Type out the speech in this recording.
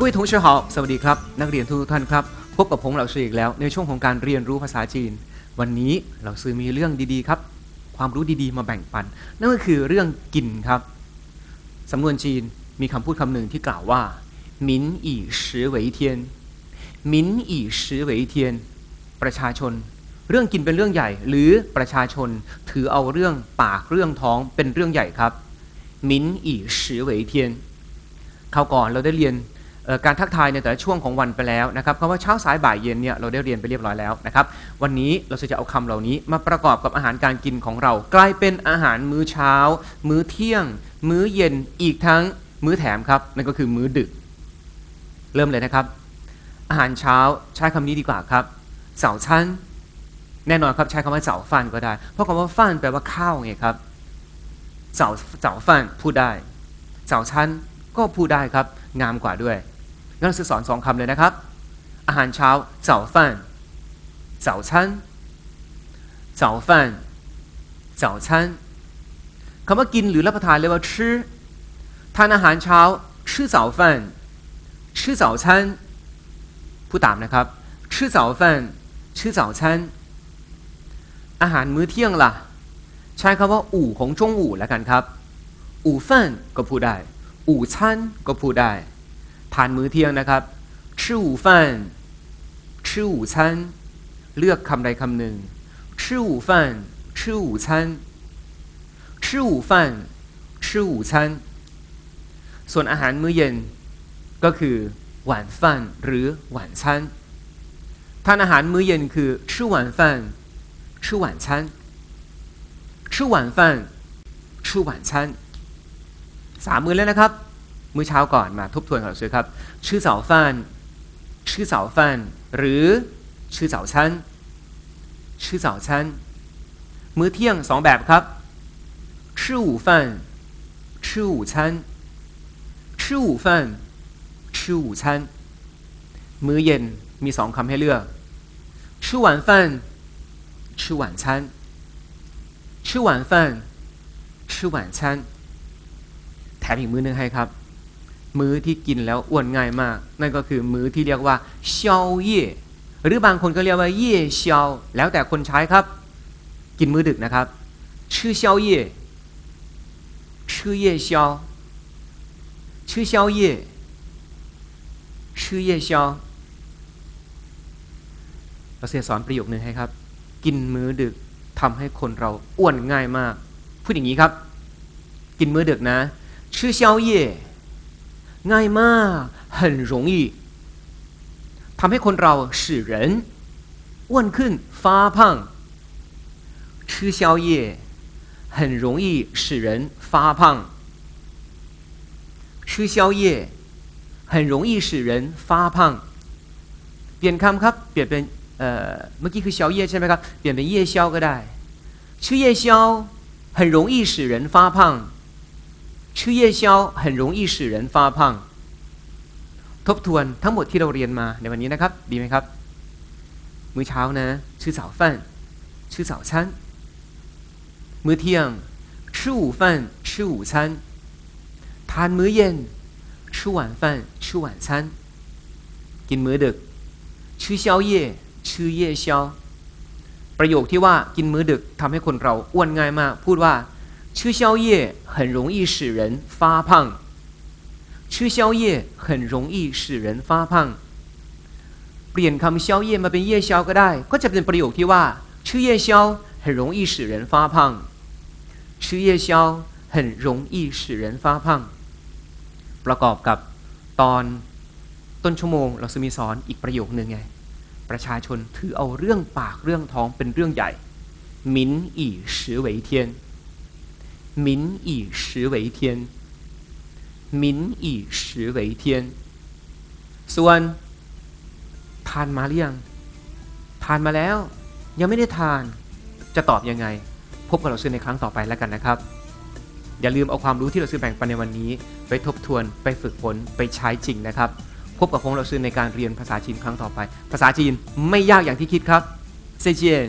กุ้ยทงเชีาสวัสดีครับ นักเรียนทุกท่านครับ พบกับผมเหล่าชื่ออีกแล้ว ในช่วงของการเรียนรู้ภาษาจีน วันนี้เหล่าซื้อมีเรื่องดีๆครับ ความรู้ดีๆมาแบ่งปัน นั่นก็คือเรื่องกินครับ สำนวนจีนมีคำพูดคำหนึ่งที่กล่าวว่าหมินอีสือเวยเทียนหมินอีสือเวยเทียน ประชาชน เรื่องกินเป็นเรื่องใหญ่ หรือประชาชนถือเอาเรื่องปากเรื่องท้องเป็นเรื่องใหญ่ครับหมินอีสือเวยเทียนคราวก่อนเราได้เรียน การทักทายในแต่ละช่วงของวันไปแล้วนะครับคำว่าเช้าสายบ่ายเย็นเนี่ยเราได้เรียนไปเรียบร้อยแล้วนะครับวันนี้เราจะเอาคำเหล่านี้มาประกอบกับอาหารการกินของเรา กลายเป็นอาหารมื้อเช้า มื้อเที่ยง มื้อเย็นอีกทั้งมื้อแถมครับนั่นก็คือมื้อดึก เริ่มเลยนะครับ อาหารเช้าใช้คำนี้ดีกว่าครับเสาชั้นแน่นอนครับใช้คำว่าเสาฟันก็ได้ เพราะคำว่าฟันแปลว่าข้าวไงครับเสาเสาฟันพูดได้เสาชั้นก็พูดได้ครับงามกว่าด้วย งั้นเราจะสอนสองคำเลยนะครับ อาหารเช้าเจ้า饭早餐早饭早餐คำว่ากินหรือรับประทานเรียกว่าชื่อทานอาหารเช้าชื่อ早饭ชื่อ早餐พูดตามนะครับชื่อ早饭ชื่อ早餐อาหารมื้อเที่ยงล่ะ ใช้คำว่าอู่ของจงอู่แล้วกันครับอู่饭ก็พูดได้ อู่餐ก็พูดได้ ผ่านมื้อเที่ยงนะครับชิ่วฟันชิ่วชันเลือกคำใดคำหนึ่งชิ่วฟันชิ่วชันชิ่วฟันชิ่วชันส่วนอาหารมื้อเย็นก็คือหวานฟันหรือหวานชันทานอาหารมื้อเย็นคือชิ่อหวานฟันชิ่อหวานชันชิ่อหวานฟันชิ่อหวานชันสามมื้อแล้วนะครับ มื่อเช้าก่อนมาทบทวนก่อนซื้ครับ ชื่อเสาฟันชื่อเสาฟันหรือชื่อเสาชั้น ชื่อเสาชั้น มื้อเที่ยงสองแบบครับชื่ออู่ฟันชื่ออู่ชั้นชื่ออู่ฟันชื่ออู่ชั้น มื้อเย็นมีสองคำให้เลือกชื่อหวานฟันชื่านชั้นชื่านฟันชื่านชั้นแถมอีกมื้อนึงให้ครับ มื้อที่กินแล้วอ้วนง่ายมาก นั่นก็คือมื้อที่เรียกว่าเชียเย่หรือบางคนก็เรียกว่าเย่เชียแล้วแต่คนใช้ครับ กินมื้อดึกนะครับ ชื่อเชียเย่ชื่อเย่เชียชื่อเชียเย่ชื่อเย่เชียเราเสียสอนประโยคหนึ่งให้ครับ กินมื้อดึกทำให้คนเราอ้วนง่ายมาก พูดอย่างนี้ครับ กินมื้อดึกนะชื่อเชียเย่ ง่ายมาก很容易ทำให้คนเรา使人อ้วนขึ้น发胖吃宵夜很容易使人发胖吃宵夜很容易使人发胖เปลี่ยนคำครับ เปลี่ยนเป็นเอ่อเมื่อกี้คือเช้าเย่ใช่ไหมครับ เปลี่ยนเป็นเย่เช้าก็ได้吃夜宵很容易使人发胖 吃夜宵很容易使人发胖ทบทวนทั้งหมดที่เราเรียนมาในวันนี้นะครับ ดีไหมครับ มื้อเช้านะชื่อ早饭ชื่อ早餐มื้อเที่ยง吃午饭吃午餐ทานมื้อเย็น吃晚饭吃晚餐กินมื้อดึก吃宵夜吃夜宵ประโยคที่ว่ากินมื้อดึกทำให้คนเราอ้วนง่ายมาก พูดว่า 吃宵夜很容易使人发胖吃宵夜很容易使人发胖เปลี่ยนคำเช้าเย่มาเป็นเย่เช้าก็ได้ ก็จะเป็นประโยคที่ว่า吃夜宵很容易使人发胖吃夜宵很容易使人发胖ประกอบกับตอนต้นชั่วโมง เราจะมีสอนอีกประโยคนึงไง ประชาชนถือเอาเรื่องปากเรื่องท้องเป็นเรื่องใหญ่民以食为天 民以食为天民以食为天ส่วนทานมาหรือยัง ทานมาแล้ว ยังไม่ได้ทาน จะตอบยังไง พบกับเราซื้อในครั้งต่อไปแล้วกันนะครับ อย่าลืมเอาความรู้ที่เราซื้อแบ่งปันในวันนี้ ไปทบทวน ไปฝึกฝน ไปใช้จริงนะครับ พบกับพงเราซื้อในการเรียนภาษาจีนครั้งต่อไป ภาษาจีนไม่ยากอย่างที่คิดครับเซเจียน